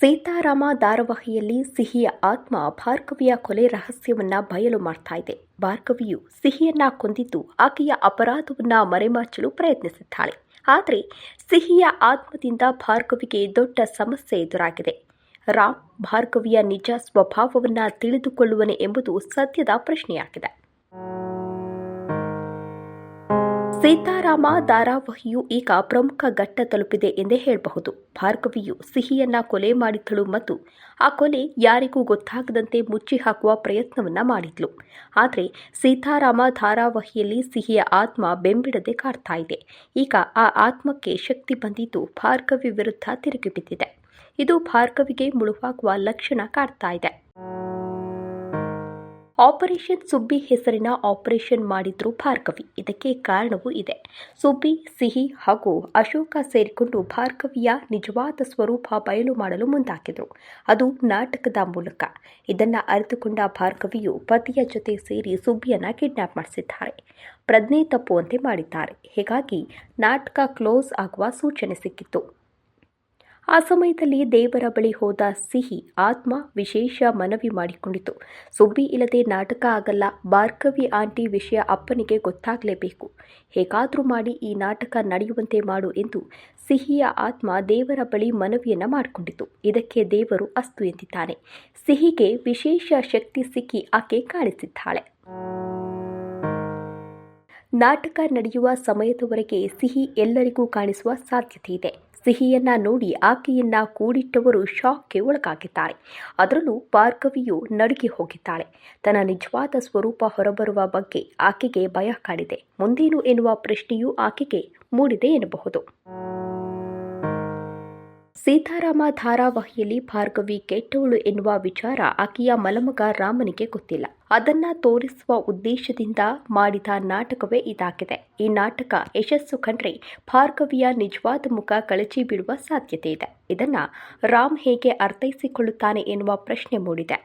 ಸೀತಾರಾಮ ಧಾರಾವಾಹಿಯಲ್ಲಿ ಸಿಹಿಯ ಆತ್ಮ ಭಾರ್ಗವಿಯ ಕೊಲೆ ರಹಸ್ಯವನ್ನ ಬಯಲು ಮಾಡ್ತಾ ಇದೆ. ಭಾರ್ಗವಿಯು ಸಿಹಿಯನ್ನ ಕೊಂದಿದ್ದು ಆಕೆಯ ಅಪರಾಧವನ್ನ ಮರೆಮಾಚಲು ಪ್ರಯತ್ನಿಸಿದ್ದಾಳೆ. ಆದರೆ ಸಿಹಿಯ ಆತ್ಮದಿಂದ ಭಾರ್ಗವಿಗೆ ದೊಡ್ಡ ಸಮಸ್ಯೆ ಎದುರಾಗಿದೆ. ರಾಮ್ ಭಾರ್ಗವಿಯ ನಿಜ ಸ್ವಭಾವವನ್ನ ತಿಳಿದುಕೊಳ್ಳುವನೆ ಎಂಬುದು ಸದ್ಯದ ಪ್ರಶ್ನೆಯಾಗಿದೆ. ಸೀತಾರಾಮ ಧಾರಾವಾಹಿಯು ಈಗ ಪ್ರಮುಖ ಘಟ್ಟ ತಲುಪಿದೆ ಎಂದೇ ಹೇಳಬಹುದು. ಭಾರ್ಗವಿಯು ಸಿಹಿಯನ್ನ ಕೊಲೆ ಮಾಡಿದ್ದಳು ಮತ್ತು ಆ ಕೊಲೆ ಯಾರಿಗೂ ಗೊತ್ತಾಗದಂತೆ ಮುಚ್ಚಿ ಹಾಕುವ ಪ್ರಯತ್ನವನ್ನ ಮಾಡಿದ್ಲು. ಆದರೆ ಸೀತಾರಾಮ ಧಾರಾವಾಹಿಯಲ್ಲಿ ಸಿಹಿಯ ಆತ್ಮ ಬೆಂಬಿಡದೆ ಕಾಡ್ತಾ ಇದೆ. ಈಗ ಆ ಆತ್ಮಕ್ಕೆ ಶಕ್ತಿ ಬಂದಿದ್ದು ಭಾರ್ಗವಿ ವಿರುದ್ಧ ತಿರುಗಿ ಬಿದ್ದಿದೆ. ಇದು ಭಾರ್ಗವಿಗೆ ಮುಳುವಾಗುವ ಲಕ್ಷಣ ಕಾಡ್ತಾ ಇದೆ. ಆಪರೇಷನ್ ಸುಬ್ಬಿ ಹೆಸರಿನ ಆಪರೇಷನ್ ಮಾಡಿದ್ರು ಭಾರ್ಗವಿ. ಇದಕ್ಕೆ ಕಾರಣವೂ ಇದೆ. ಸುಬ್ಬಿ, ಸಿಹಿ ಹಾಗೂ ಅಶೋಕ ಸೇರಿಕೊಂಡು ಭಾರ್ಗವಿಯ ನಿಜವಾದ ಸ್ವರೂಪ ಬಯಲು ಮಾಡಲು ಮುಂದಾಕಿದ್ರು ಅದು ನಾಟಕದ ಮೂಲಕ. ಇದನ್ನ ಅರಿತುಕೊಂಡ ಭಾರ್ಗವಿಯು ಪತಿಯ ಜೊತೆ ಸೇರಿ ಸುಬ್ಬಿಯನ್ನ ಕಿಡ್ನಾಪ್ ಮಾಡಿಸಿದ್ದಾರೆ. ಪ್ರಜ್ಞೆ ತಪ್ಪುವಂತೆ ಮಾಡಿದ್ದಾರೆ. ಹೀಗಾಗಿ ನಾಟಕ ಕ್ಲೋಸ್ ಆಗುವ ಸೂಚನೆ ಸಿಕ್ಕಿತ್ತು. ಆ ಸಮಯದಲ್ಲಿ ದೇವರ ಬಳಿ ಹೋದ ಸಿಹಿ ಆತ್ಮ ವಿಶೇಷ ಮನವಿ ಮಾಡಿಕೊಂಡಿತು. ಸುಬ್ಬಿ ಇಲ್ಲದೆ ನಾಟಕ ಆಗಲ್ಲ, ಭಾರ್ಗವಿ ಆಂಟಿ ವಿಷಯ ಅಪ್ಪನಿಗೆ ಗೊತ್ತಾಗಲೇಬೇಕು. ಹೇಗಾದರೂ ಮಾಡಿ ಈ ನಾಟಕ ನಡೆಯುವಂತೆ ಮಾಡು ಎಂದು ಸಿಹಿಯ ಆತ್ಮ ದೇವರ ಬಳಿ ಮನವಿಯನ್ನು ಮಾಡಿಕೊಂಡಿತು. ಇದಕ್ಕೆ ದೇವರು ಅಸ್ತು ಎಂದಿದ್ದಾನೆ. ಸಿಹಿಗೆ ವಿಶೇಷ ಶಕ್ತಿ ಸಿಕ್ಕಿ ಆಕೆ ಕಾಣಿಸಿದ್ದಾಳೆ. ನಾಟಕ ನಡೆಯುವ ಸಮಯದವರೆಗೆ ಸಿಹಿ ಎಲ್ಲರಿಗೂ ಕಾಣಿಸುವ ಸಾಧ್ಯತೆ ಇದೆ. ಸಿಹಿಯನ್ನ ನೋಡಿ ಆಕೆಯನ್ನ ಕೂಡಿಟ್ಟವರು ಶಾಕ್ಗೆ ಒಳಗಾಗಿದ್ದಾರೆ. ಅದರಲ್ಲೂ ಭಾರ್ಗವಿಯು ನಡುಗಿ ಹೋಗಿದ್ದಾಳೆ. ತನ್ನ ನಿಜವಾದ ಸ್ವರೂಪ ಹೊರಬರುವ ಬಗ್ಗೆ ಆಕೆಗೆ ಭಯ ಕಾಡಿದೆ. ಮುಂದೇನು ಎನ್ನುವ ಪ್ರಶ್ನೆಯೂ ಆಕೆಗೆ ಮೂಡಿದೆ ಎನ್ನಬಹುದು. ಸೀತಾರಾಮ ಧಾರಾವಾಹಿಯಲ್ಲಿ ಭಾರ್ಗವಿ ಕೆಟ್ಟವಳು ಎನ್ನುವ ವಿಚಾರ ಆಕೆಯ ಮಲಮಗ ರಾಮನಿಗೆ ಗೊತ್ತಿಲ್ಲ. ಅದನ್ನ ತೋರಿಸುವ ಉದ್ದೇಶದಿಂದ ಮಾಡಿದ ನಾಟಕವೇ ಇದಾಗಿದೆ. ಈ ನಾಟಕ ಯಶಸ್ಸು ಕಂಡ್ರೆ ಭಾರ್ಗವಿಯ ನಿಜವಾದ ಮುಖ ಕಳಚಿ ಬಿಡುವ ಸಾಧ್ಯತೆ ಇದೆ. ಇದನ್ನ ರಾಮ್ ಹೇಗೆ ಅರ್ಥೈಸಿಕೊಳ್ಳುತ್ತಾನೆ ಎನ್ನುವ ಪ್ರಶ್ನೆ ಮೂಡಿದೆ.